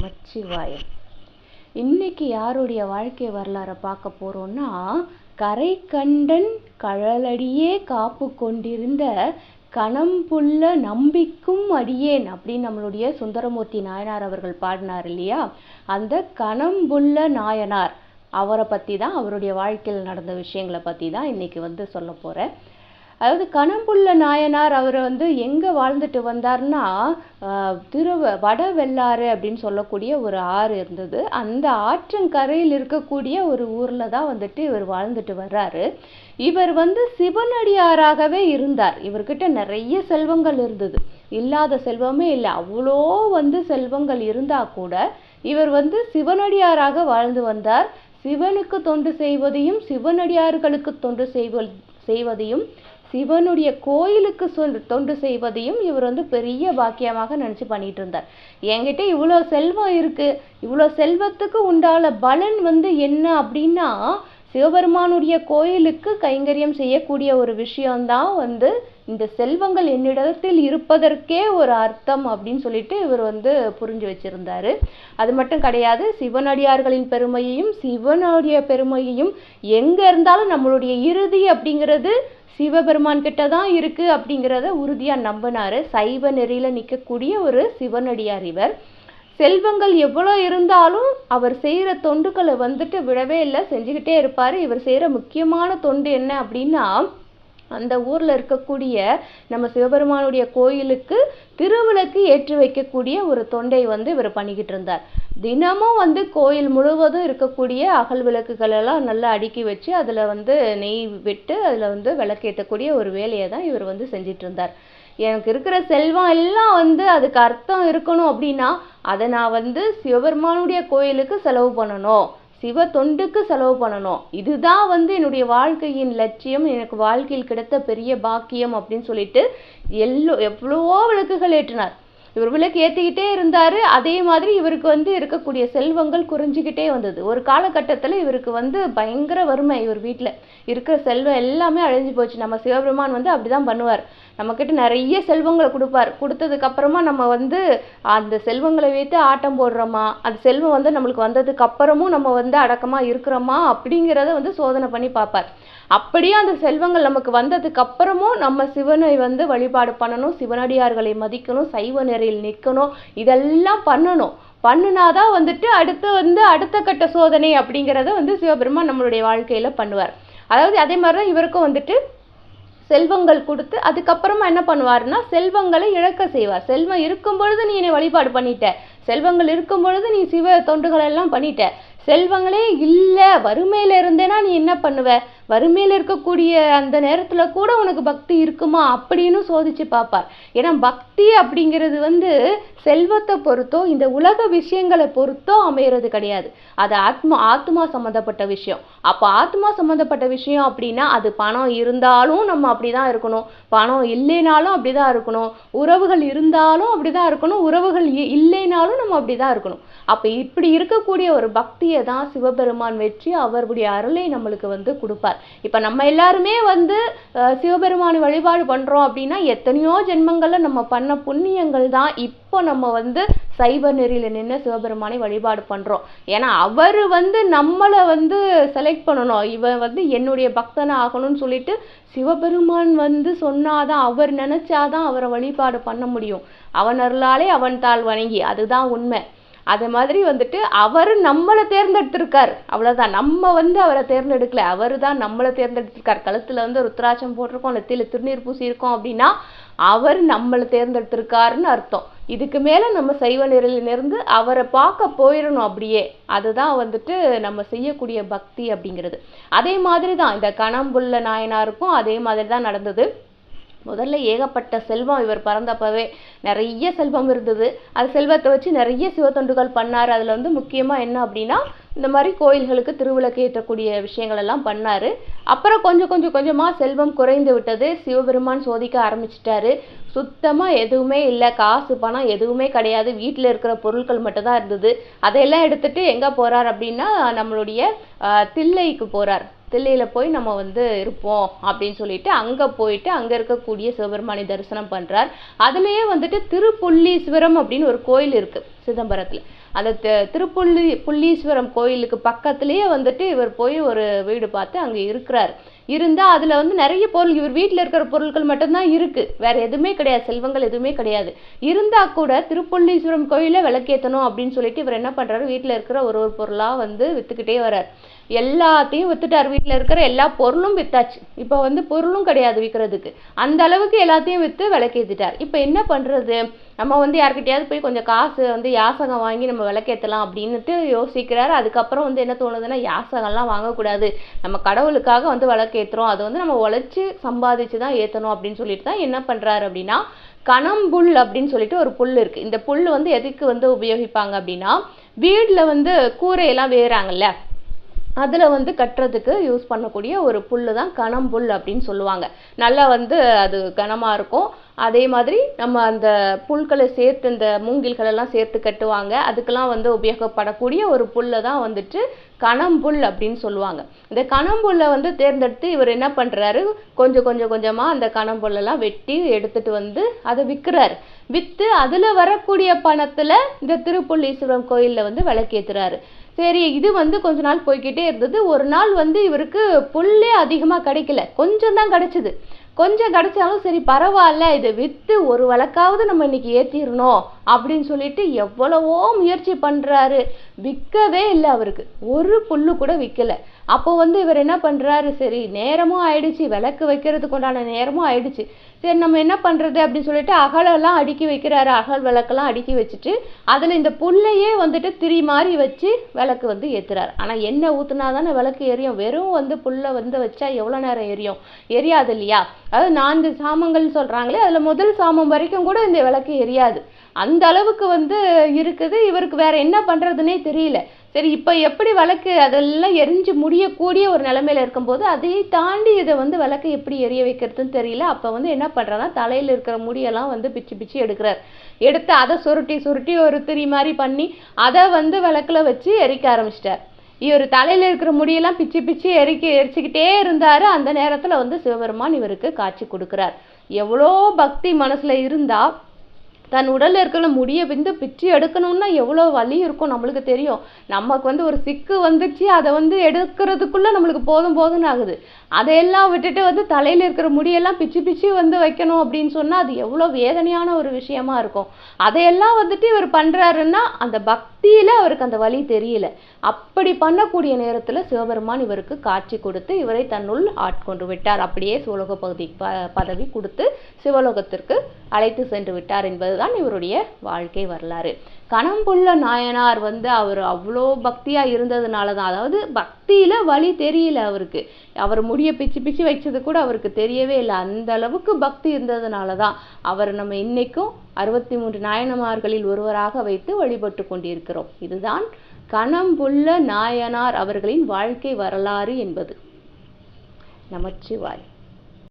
நமச்சிவாயம். இன்னைக்கு யாருடைய வாழ்க்கை வரலாறை பார்க்க போறோம்னா கரை கண்டன் கழலடியே காப்பு கொண்டிருந்த கணம்புள்ள நம்பிக்கும் அடியேன் அப்படின்னு நம்மளுடைய சுந்தரமூர்த்தி நாயனார் அவர்கள் பாடினார் இல்லையா? அந்த கணம்புள்ள நாயனார் அவரை பற்றி தான் அவருடைய வாழ்க்கையில் நடந்த விஷயங்களை பற்றி தான் இன்னைக்கு வந்து சொல்ல போகிறேன் அதாவது கணம்புள்ள நாயனார் அவர் வந்து எங்கே வாழ்ந்துட்டு வந்தார்னா திரு வட வெள்ளாறு அப்படின்னு சொல்லக்கூடிய ஒரு ஆறு இருந்தது. அந்த ஆற்றங்கரையில் இருக்கக்கூடிய ஒரு ஊரில் தான் வந்துட்டு இவர் வாழ்ந்துட்டு வர்றாரு. இவர் வந்து சிவனடியாராகவே இருந்தார். இவர்கிட்ட நிறைய செல்வங்கள் இருந்தது. இல்லாத செல்வமே இல்லை. அவ்வளோ வந்து செல்வங்கள் இருந்தால் கூட இவர் வந்து சிவனடியாராக வாழ்ந்து வந்தார். சிவனுக்கு தொண்டு செய்வதையும் சிவனடியார்களுக்கு தொண்டு செய்வ செய்வதையும் சிவனுடைய கோயிலுக்கு சொல் தொண்டு செய்வதையும் இவர் வந்து பெரிய பாக்கியமாக நினச்சி பண்ணிட்டு இருந்தார். என்கிட்ட இவ்வளோ செல்வம் இருக்குது இவ்வளோ செல்வத்துக்கு உண்டான பலன் வந்து என்ன அப்படின்னா சிவபெருமானுடைய கோயிலுக்கு கைங்கரியம் செய்யக்கூடிய ஒரு விஷயம்தான் வந்து இந்த செல்வங்கள் என்னிடத்தில் இருப்பதற்கே ஒரு அர்த்தம் அப்படின்னு சொல்லிட்டு இவர் வந்து புரிஞ்சு வச்சிருந்தாரு. அது மட்டும் கிடையாது சிவனடியார்களின் பெருமையையும் சிவனுடைய பெருமையையும் எங்க இருந்தாலும் நம்மளுடைய இறுதி அப்படிங்கிறது சிவபெருமான் கிட்ட தான் இருக்கு அப்படிங்கிறத உறுதியா நம்பினாரு. சைவ நெறியில நிற்கக்கூடிய ஒரு சிவனடியார் இவர். செல்வங்கள் எவ்வளோ இருந்தாலும் அவர் செய்கிற தொண்டுகளை வந்துட்டு விடவே இல்லை செஞ்சுக்கிட்டே இருப்பார். இவர் செய்கிற முக்கியமான தொண்டு என்ன அப்படின்னா அந்த ஊரில் இருக்கக்கூடிய நம்ம சிவபெருமானுடைய கோயிலுக்கு திருவிளக்கு ஏற்றி வைக்கக்கூடிய ஒரு தொண்டை வந்து இவர் பண்ணிக்கிட்டு இருந்தார். தினமும் வந்து கோயில் முழுவதும் இருக்கக்கூடிய அகல் விளக்குகள் எல்லாம் நல்லா அடுக்கி வச்சு அதில் வந்து நெய் விட்டு அதில் வந்து விளக்கேற்றக்கூடிய ஒரு வேலையை தான் இவர் வந்து செஞ்சிட்டு இருந்தார். எனக்கு இருக்கிற செல்வம் எல்லாம் வந்து அதுக்கு அர்த்தம் இருக்கணும் அப்படின்னா அதை நான் வந்து சிவபெருமானுடைய கோயிலுக்கு செலவு பண்ணணும். சிவ தொண்டுக்கு செலவு பண்ணணும். இதுதான் வந்து என்னுடைய வாழ்க்கையின் லட்சியம். எனக்கு வாழ்க்கையில் கிடைத்த பெரிய பாக்கியம் அப்படின்னு சொல்லிட்டு எல்லோ எவ்வளவோ விளக்குகள் ஏற்றினார். இவர் விளக்கு ஏற்றிக்கிட்டே இருந்தார். அதே மாதிரி இவருக்கு வந்து இருக்கக்கூடிய செல்வங்கள் குறைஞ்சிக்கிட்டே வந்தது. ஒரு காலகட்டத்தில் இவருக்கு வந்து பயங்கர வறுமை இவர் வீட்டில் இருக்கிற செல்வம் எல்லாமே அழிஞ்சு போச்சு. நம்ம சிவபெருமான் வந்து அப்படிதான் பண்ணுவார். நம்மக்கிட்ட நிறைய செல்வங்களை கொடுப்பார். கொடுத்ததுக்கப்புறமா நம்ம வந்து அந்த செல்வங்களை வைத்து ஆட்டம் போடுறோமா? அந்த செல்வம் வந்து நம்மளுக்கு வந்ததுக்கு அப்புறமும் நம்ம வந்து அடக்கமாக இருக்கிறோமா? அப்படிங்கிறத வந்து சோதனை பண்ணி பார்ப்பார். அப்படியே அந்த செல்வங்கள் நமக்கு வந்ததுக்கு அப்புறமும் நம்ம சிவனை வந்து வழிபாடு பண்ணணும் சிவனடியார்களை மதிக்கணும் சைவ நெறியில் நிற்கணும் இதெல்லாம் பண்ணணும். பண்ணுனாதான் வந்துட்டு அடுத்து வந்து அடுத்த கட்ட சோதனை அப்படிங்கிறத வந்து சிவபெருமான் நம்மளுடைய வாழ்க்கையில பண்ணுவார். அதாவது அதே மாதிரி தான் இவருக்கும் வந்துட்டு செல்வங்கள் கொடுத்து அதுக்கப்புறமா என்ன பண்ணுவாருன்னா செல்வங்களை இழக்க செய்வார். செல்வம் இருக்கும் பொழுது நீ என்னை வழிபாடு பண்ணிட்ட. செல்வங்கள் இருக்கும் பொழுது நீ சிவ தொண்டுகள் எல்லாம் பண்ணிட்ட. செல்வங்களே இல்லை வறுமையில் இருந்தேனா நீ என்ன பண்ணுவ? வறுமையில் இருக்கக்கூடிய அந்த நேரத்தில் கூட உனக்கு பக்தி இருக்குமா? அப்படின்னு சோதிச்சு பார்ப்பார். ஏன்னா பக்தி அப்படிங்கிறது வந்து செல்வத்தை பொறுத்தோ இந்த உலக விஷயங்களை பொறுத்தோ அமையிறது கிடையாது. அது ஆத்மா ஆத்மா சம்மந்தப்பட்ட விஷயம். அப்போ ஆத்மா சம்மந்தப்பட்ட விஷயம் அப்படின்னா அது பணம் இருந்தாலும் நம்ம அப்படி தான் இருக்கணும். பணம் இல்லைனாலும் அப்படிதான் இருக்கணும். உறவுகள் இருந்தாலும் அப்படி தான் இருக்கணும். உறவுகள் இ- இல்லைனாலும் நம்ம அப்படி தான் இருக்கணும். அப்போ இப்படி இருக்கக்கூடிய ஒரு பக்தி பக்தியை தான் சிவபெருமான் வெற்றி அவருடைய அருளை நம்மளுக்கு வந்து கொடுப்பார். இப்போ நம்ம எல்லாருமே வந்து சிவபெருமான் வழிபாடு பண்ணுறோம் அப்படின்னா எத்தனையோ ஜென்மங்களில் நம்ம பண்ண புண்ணியங்கள் தான் இப்போ நம்ம வந்து சைவ நெறியில் நின்று சிவபெருமானை வழிபாடு பண்ணுறோம் ஏன்னா அவர் வந்து நம்மளை வந்து செலக்ட் பண்ணணும். இவன் வந்து என்னுடைய பக்தனை ஆகணும்னு சொல்லிட்டு சிவபெருமான் வந்து சொன்னாதான் அவர் நினச்சாதான் அவரை வழிபாடு பண்ண முடியும். அவன் அருளாலே அவன் தாள் வணங்கி அதுதான் உண்மை. அது மாதிரி வந்துட்டு அவர் நம்மளை தேர்ந்தெடுத்திருக்கார். அவ்வளோதான் நம்ம வந்து அவரை தேர்ந்தெடுக்கல. அவர் தான் நம்மளை தேர்ந்தெடுத்திருக்கார். கழுத்தில் வந்து ருத்ராட்சம் போட்டிருக்கோம். நெத்தியில் திருநீர் பூசியிருக்கோம் அப்படின்னா அவர் நம்மளை தேர்ந்தெடுத்திருக்காருன்னு அர்த்தம். இதுக்கு மேலே நம்ம சைவ நிலையிலிருந்து அவரை பார்க்க போயிடணும் அப்படியே. அதுதான் வந்துட்டு நம்ம செய்யக்கூடிய பக்தி அப்படிங்கிறது. அதே மாதிரி தான் இந்த கணம்புள்ள நாயனாருக்கும் அதே மாதிரி தான் நடந்தது. முதல்ல ஏகப்பட்ட செல்வம் இவர் பிறந்தப்பவே நிறைய செல்வம் இருந்தது. அது செல்வத்தை வச்சு நிறைய சிவத்தொண்டுகள் பண்ணார். அதில் வந்து முக்கியமாக என்ன அப்படின்னா இந்த மாதிரி கோயில்களுக்கு திருவிளக்கு ஏற்றக்கூடிய விஷயங்கள் எல்லாம் பண்ணாரு. அப்புறம் கொஞ்சம் கொஞ்சம் கொஞ்சமாக செல்வம் குறைந்து விட்டது. சிவபெருமான் சோதிக்க ஆரம்பிச்சிட்டாரு. சுத்தமாக எதுவுமே இல்லை. காசு பணம் எதுவுமே கிடையாது. வீட்டில் இருக்கிற பொருட்கள் மட்டும்தான் இருந்தது. அதையெல்லாம் எடுத்துகிட்டு எங்கே போகிறார் அப்படின்னா நம்மளுடைய தில்லைக்கு போகிறார் தில்லையில் போய் நம்ம வந்து இருப்போம் அப்படின்னு சொல்லிட்டு அங்கே போயிட்டு அங்கே இருக்கக்கூடிய சிவபெருமானை தரிசனம் பண்ணுறார் அதுலேயே வந்துட்டு திருப்புள்ளீஸ்வரம் அப்படின்னு ஒரு கோயில் இருக்குது சிதம்பரத்தில். அந்த திருப்புள்ளி புள்ளீஸ்வரம் கோயிலுக்கு பக்கத்துலேயே வந்துட்டு இவர் போய் ஒரு வீடு பார்த்து அங்கே இருக்கிறார். இருந்தால் அதில் வந்து நிறைய பொருள் இவர் வீட்டில் இருக்கிற பொருட்கள் மட்டும்தான் இருக்குது வேறு எதுவுமே கிடையாது செல்வங்கள் எதுவுமே கிடையாது. இருந்தால் கூட திருப்புள்ளீஸ்வரம் கோயிலில் விளக்கேற்றணும் அப்படின்னு சொல்லிட்டு இவர் என்ன பண்ணுறாரு வீட்டில் இருக்கிற ஒரு ஒரு பொருளாக வந்து விற்றுக்கிட்டே வரார் எல்லாத்தையும் வித்துட்டார். வீட்டில் இருக்கிற எல்லா பொருளும் வித்தாச்சு. இப்போ வந்து பொருளும் கிடையாது விற்கிறதுக்கு அந்த அளவுக்கு எல்லாத்தையும் விற்று விளக்கேற்றிட்டார் இப்போ என்ன பண்ணுறது நம்ம வந்து யார்கிட்டயாவது போய் கொஞ்சம் காசு வந்து யாசகம் வாங்கி நம்ம விளக்கேற்றலாம் அப்படின்னுட்டு யோசிக்கிறாரு. அதுக்கப்புறம் வந்து என்ன தோணுதுன்னா யாசகம்லாம் வாங்கக்கூடாது. நம்ம கடவுளுக்காக வந்து விளக்கேற்றுறோம் அது வந்து நம்ம உழைச்சி சம்பாதிச்சு தான் ஏற்றணும் அப்படின்னு சொல்லிட்டு தான் என்ன பண்ணுறாரு அப்படின்னா கணம்புல் அப்படின்னு சொல்லிட்டு ஒரு புல் இருக்குது இந்த புல் வந்து எதுக்கு வந்து உபயோகிப்பாங்க அப்படின்னா வீட்டில் வந்து கூரையெல்லாம் வேறாங்கல்ல. அதில் வந்து கட்டுறதுக்கு யூஸ் பண்ணக்கூடிய ஒரு புல் தான் கணம்புல் அப்படின்னு சொல்லுவாங்க. நல்லா வந்து அது கனமாக இருக்கும். அதே மாதிரி நம்ம அந்த புல்களை சேர்த்து இந்த மூங்கில்களெல்லாம் சேர்த்து கட்டுவாங்க. அதுக்கெல்லாம் வந்து உபயோகப்படக்கூடிய ஒரு புல்லை தான் வந்துட்டு கணம்புல் அப்படின்னு சொல்லுவாங்க. இந்த கணம்புல்லை வந்து தேர்ந்தெடுத்து இவர் என்ன பண்ணுறாரு கொஞ்சம் கொஞ்சம் கொஞ்சமாக அந்த கணம்புல்லெல்லாம் வெட்டி எடுத்துட்டு வந்து அதை விற்கிறாரு விற்று அதில் வரக்கூடிய பணத்தில் இந்த திருப்புள்ளீஸ்வரம் கோயிலில் வந்து விளக்கேற்றுறாரு சரி இது வந்து கொஞ்ச நாள் போய்கிட்டே இருந்தது. ஒரு நாள் வந்து இவருக்கு புல்லே அதிகமாக கிடைக்கல. கொஞ்சம் தான் கிடச்சிது. கொஞ்சம் கிடைச்சாலும் சரி பரவாயில்ல இதை விற்று ஒரு வழக்காவது நம்ம இன்னைக்கு ஏற்றிடணும் அப்படின்னு சொல்லிட்டு எவ்வளவோ முயற்சி பண்ணுறாரு விற்கவே இல்லை அவருக்கு. ஒரு புல்லு கூட விற்கல அப்போ வந்து இவர் என்ன பண்ணுறாரு சரி நேரமும் ஆயிடுச்சு. விளக்கு வைக்கிறதுக்கு உண்டான நேரமும் ஆயிடுச்சு. சரி நம்ம என்ன பண்ணுறது அப்படின்னு சொல்லிட்டு அகலெல்லாம் அடுக்கி வைக்கிறாரு. அகல் விளக்கெல்லாம் அடுக்கி வச்சுட்டு அதில் இந்த புல்லையே வந்துட்டு திரி மாதிரி வச்சு விளக்கு வந்து ஏற்றுறாரு ஆனால் எண்ணெய் ஊற்றுனா தானே விளக்கு எரியும்? வெறும் வந்து புல்லை வந்து வச்சா எவ்வளோ நேரம் எரியும்? எரியாது இல்லையா? அதாவது நான்கு சாமங்கள் சொல்கிறாங்களே அதில் முதல் சாமம் வரைக்கும் கூட இந்த விளக்கு எரியாது. அந்த அளவுக்கு வந்து இருக்குது. இவருக்கு வேற என்ன பண்ணுறதுனே தெரியல. சரி இப்போ எப்படி விளக்கு அதெல்லாம் எரிஞ்சு முடியக்கூடிய ஒரு நிலைமையில இருக்கும்போது அதை தாண்டி இதை வந்து விளக்கு எப்படி எரிய வைக்கிறதுன்னு தெரியல. அப்போ வந்து என்ன பண்ணுறான்னா தலையில் இருக்கிற முடியெல்லாம் வந்து பிச்சு பிச்சு எடுக்கிறார். எடுத்து அதை சுருட்டி சுருட்டி ஒரு திரி மாதிரி பண்ணி அதை வந்து விளக்கில் வச்சு எரிக்க ஆரம்பிச்சிட்டார். இவர் தலையில் இருக்கிற முடியெல்லாம் பிச்சு பிச்சு எரிக்க எரிச்சுக்கிட்டே இருந்தார். அந்த நேரத்தில் வந்து சிவபெருமான் இவருக்கு காட்சி கொடுக்குறார். எவ்வளோ பக்தி மனசில் இருந்தால் தன் உடலில் இருக்கிற முடியை வந்து பிச்சு எடுக்கணும்னா எவ்வளோ வலி இருக்கும் நம்மளுக்கு தெரியும். நமக்கு வந்து ஒரு சிக்கு வந்துச்சு அதை வந்து எடுக்கிறதுக்குள்ளே நம்மளுக்கு போதும் போதும்னு ஆகுது. அதையெல்லாம் விட்டுட்டு வந்து தலையில் இருக்கிற முடியெல்லாம் பிச்சு பிச்சு வந்து வைக்கணும் அப்படின்னு சொன்னால் அது எவ்வளோ வேதனையான ஒரு விஷயமா இருக்கும். அதையெல்லாம் வந்துட்டு இவர் பண்ணுறாருன்னா அந்த பக்தியில அவருக்கு அந்த வழி தெரியல. அப்படி பண்ணக்கூடிய நேரத்தில் சிவபெருமான் இவருக்கு காட்சி கொடுத்து இவரை தன்னுள் ஆட்கொண்டு விட்டார். அப்படியே சிவலோக பகுதி ப பதவி கொடுத்து சிவலோகத்திற்கு அழைத்து சென்று விட்டார் என்பதுதான் இவருடைய வாழ்க்கை வரலாறு. கணம்புள்ள நாயனார் வந்து அவர் அவ்வளோ பக்தியாக இருந்ததுனால தான் அதாவது பக்தியில் வழி தெரியல அவருக்கு. அவர் முடியை பிச்சு பிச்சு வச்சது கூட அவருக்கு தெரியவே இல்லை. அந்த அளவுக்கு பக்தி இருந்ததுனால தான் அவர் நம்ம இன்னைக்கும் அறுபத்தி மூன்று நாயனமார்களில் ஒருவராக வைத்து வழிபட்டு கொண்டிருக்கிறோம். இதுதான் கணம்புள்ள நாயனார் அவர்களின் வாழ்க்கை வரலாறு என்பது. நமச்சிவாய்.